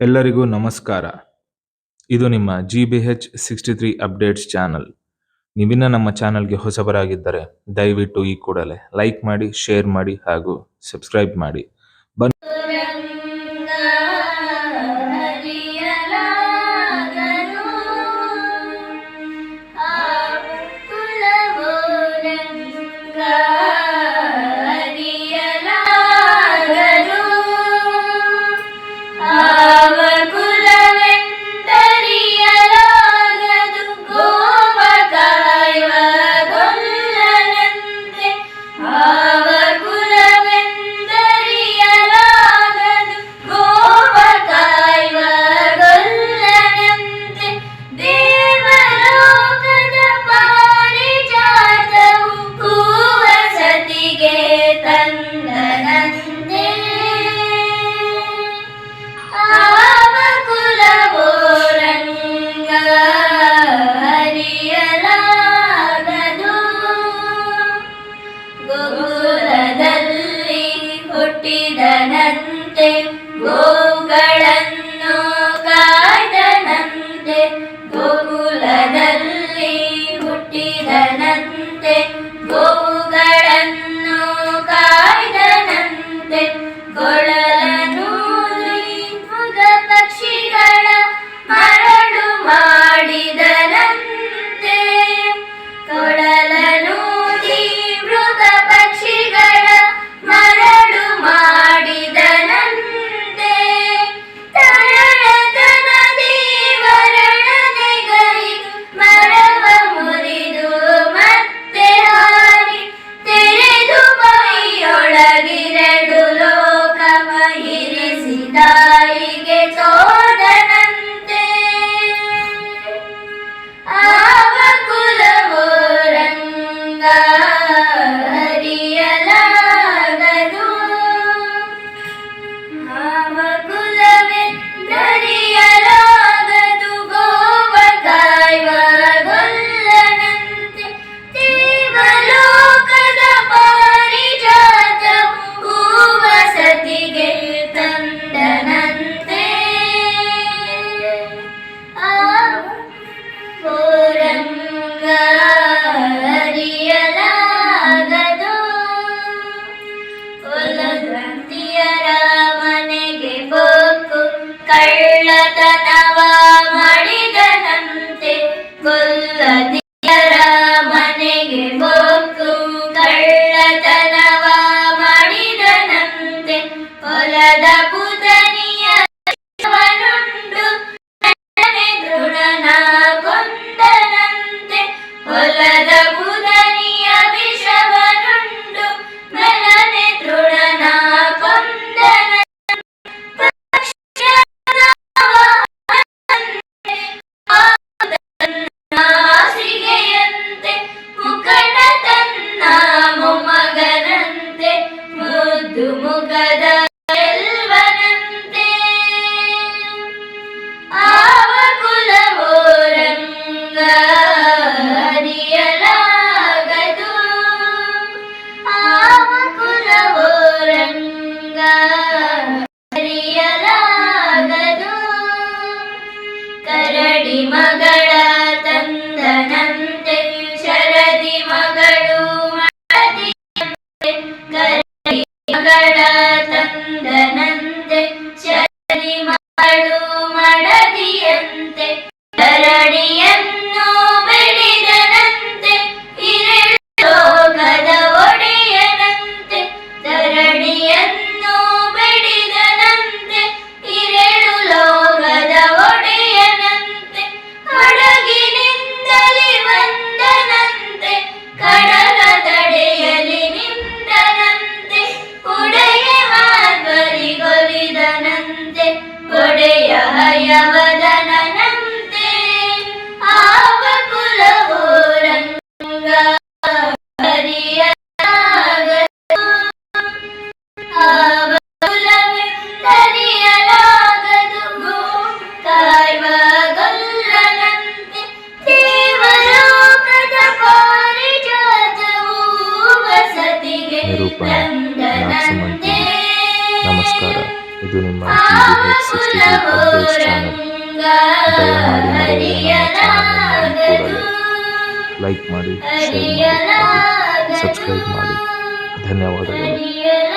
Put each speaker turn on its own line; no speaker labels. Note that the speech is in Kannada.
ಎಲ್ಲರಿಗೂ ನಮಸ್ಕಾರ. ಇದು ನಿಮ್ಮ G B H sixty three updates channel ನೀವಿನ್ನ ನಮ್ಮ ಚಾನಲ್ಗೆ ಹೊಸಬರಾಗಿದ್ದರೆ ದಯವಿಟ್ಟು ಈ ಕೂಡಲೇ ಲೈಕ್ ಮಾಡಿ ಶೇರ್ ಮಾಡಿ ಹಾಗೂ ಸಬ್ಸ್ಕ್ರೈಬ್ ಮಾಡಿ. ಬನ್ನಿ
ಗೋಕುಲದಲ್ಲಿ ಹುಟ್ಟಿದನಂತೆ ಗೋಗಳನ್ನು ಕುಲದ ಪುತನಿಯ ಶಿವನುಂಡು ದೃಢನ ಕೊಂದನಂತೆ. ಹೊಲದ ಪುತನಿಯ ವಿಷವನುಂಡು ಮನನೆ ದೃಢನ ಕೊಂದನಂತೆ. ಮುಖಟ ತನ್ನ ಮೊಮ್ಮಗನಂತೆ. ಮುದ್ದು ಮುಖದ 今だ
इधर मैं टीवी है सिक्सटी थ्री अपडेट्स चैनल दया मारी मरे ना चैनल में मारी पूरा
ले
लाइक मारी शेयर
मारी सब्सक्राइब मारी
धन्यवाद